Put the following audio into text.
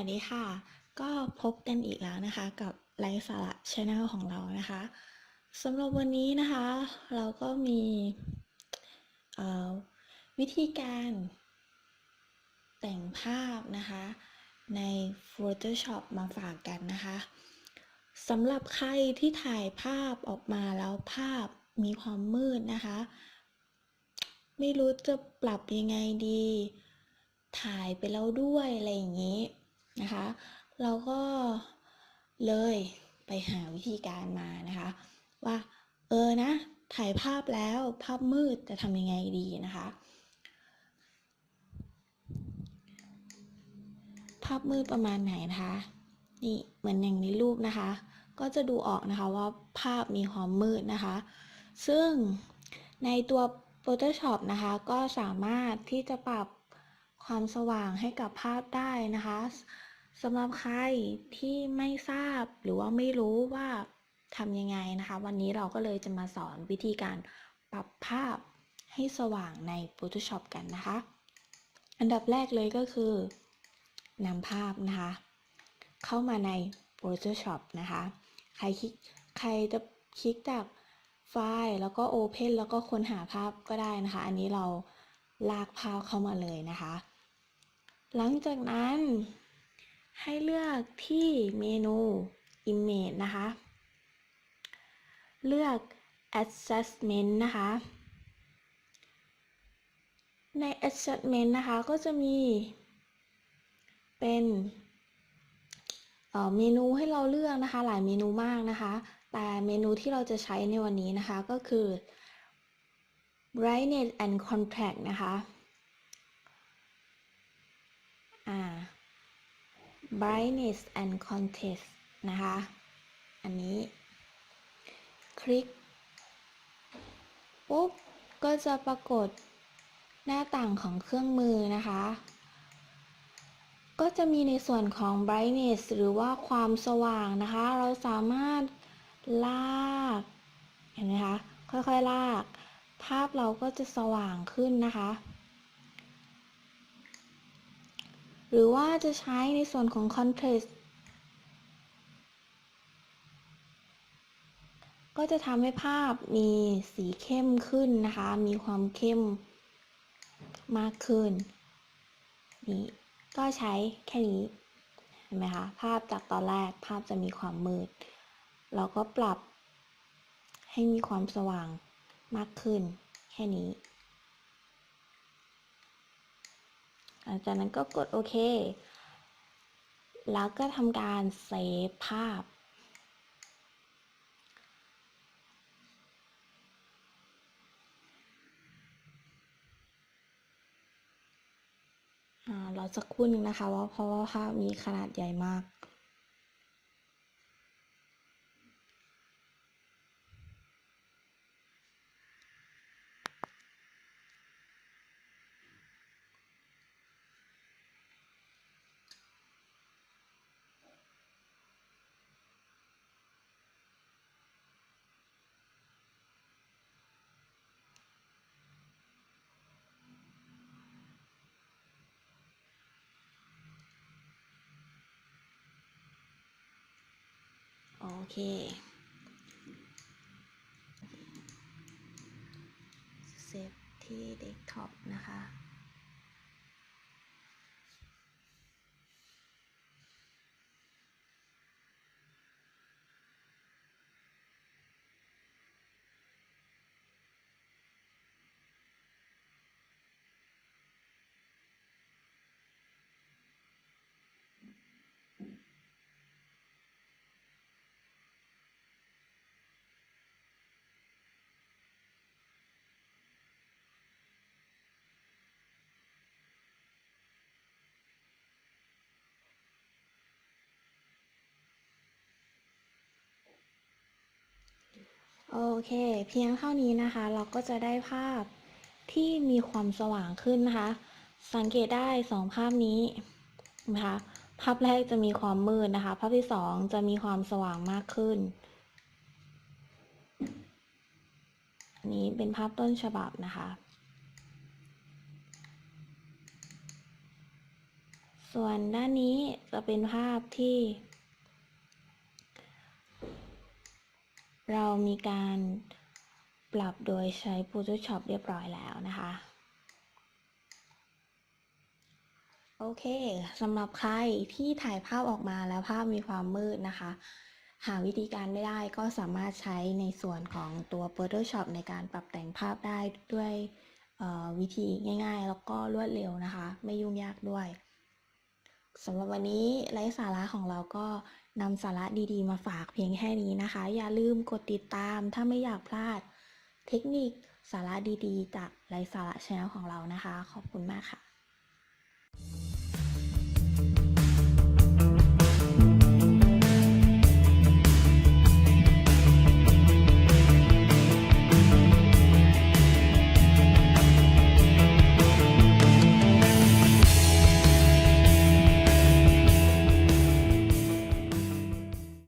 สวัสดีค่ะ ก็พบกันอีกแล้วนะคะ กับไลฟ์สาระช anel ของเรานะคะสำหรับวันนี้นะคะ เราก็มีวิธีการแต่งภาพนะคะ ใน Photoshop มาฝากกันนะคะสำหรับใครที่ถ่ายภาพออกมาแล้วภาพมีความมืดนะคะ ไม่รู้จะปรับยังไงดีถ่ายไปแล้วด้วยอะไรอย่างนี้ นะคะ เราก็เลยไปหาวิธีการมานะคะ ว่าเออนะ ถ่ายภาพแล้วภาพมืดจะทำยังไงดีนะคะ ภาพมืดประมาณไหนนะคะนี่เหมือนอย่างในรูปนะคะ ก็จะดูออกนะคะว่าภาพมีความมืดนะคะ ซึ่งในตัว Photoshop นะคะ ก็สามารถที่จะปรับความสว่างให้กับภาพได้นะคะ สำหรับใครที่ไม่ทราบหรือว่าไม่รู้ว่าทำยังไงนะคะ วันนี้เราก็เลยจะมาสอนวิธีการปรับภาพให้สว่างใน Photoshop กันนะคะ อันดับแรกเลยก็คือนำภาพนะคะ เข้ามาใน Photoshop นะคะ ใครคลิกใครจะคลิกจากไฟล์แล้วก็ Open แล้วก็ค้นหาภาพก็ได้นะคะ อันนี้เราลากภาพเข้ามาเลยนะคะ หลังจากนั้น ให้เลือกที่เมนู Image นะคะ เลือก Adjustment นะคะ ใน Adjustment นะคะ ก็จะมี เป็นเเมนูให้เราเลือกนะคะ หลายเมนูมากนะคะ แต่เมนูที่เราจะใช้ในวันนี้นะคะก็คือ brightness and contrast นะคะ อ่า brightness and contrast นะคะ อันนี้ คลิก ปุ๊บ ก็จะปรากฏหน้าต่างของเครื่องมือนะคะ ก็จะมีในส่วนของ brightness หรือว่าความสว่างนะคะ เราสามารถลากเห็นไหมคะ ค่อยๆลาก ภาพเราก็จะสว่างขึ้นนะคะ หรือว่าจะใช้ในส่วนของ contrast ก็จะทำให้ภาพมีสีเข้มขึ้นนะคะ มีความเข้มมากขึ้น นี่ก็ใช้แค่นี้เห็นไหมคะ ภาพจากตอนแรกภาพจะมีความมืด เราก็ปรับให้มีความสว่างมากขึ้น แค่นี้ ห ลังจากนั้นก็กดโอเค แล้วก็ทำการเซฟภาพ เราจะครู่นึงนะคะว่าเพราะว่าภาพมีขนาดใหญ่มาก เค เซฟที่เดสก์ท็อปนะคะ โอเค เพียงเท่านี้นะคะ เราก็จะได้ภาพที่มีความสว่างขึ้นนะคะ สังเกตได้สองภาพนี้นะคะ ภาพแรกจะมีความมืดนะคะ ภาพที่สองจะมีความสว่างมากขึ้น อันนี้เป็นภาพต้นฉบับนะคะ ส่วนด้านนี้จะเป็นภาพที่ เรามีการปรับโดยใช้ Photoshop เรียบร้อยแล้วนะคะ โอเคสำหรับใครที่ถ่ายภาพออกมาแล้วภาพมีความมืดนะคะ หาวิธีการไม่ได้ก็สามารถใช้ในส่วนของตัว Photoshop ในการปรับแต่งภาพได้ด้วยวิธีง่าย ๆ แล้วก็รวดเร็วนะคะ ไม่ยุ่งยากด้วย สำหรับวันนี้ไลฟ์สาระของเราก็นำสาระดีๆ มาฝากเพียงแค่นี้นะคะ อย่าลืมกดติดตามถ้าไม่อยากพลาด เทคนิคสาระดีๆ จากไลฟ์สาระชแนลของเรานะคะ ขอบคุณมากค่ะ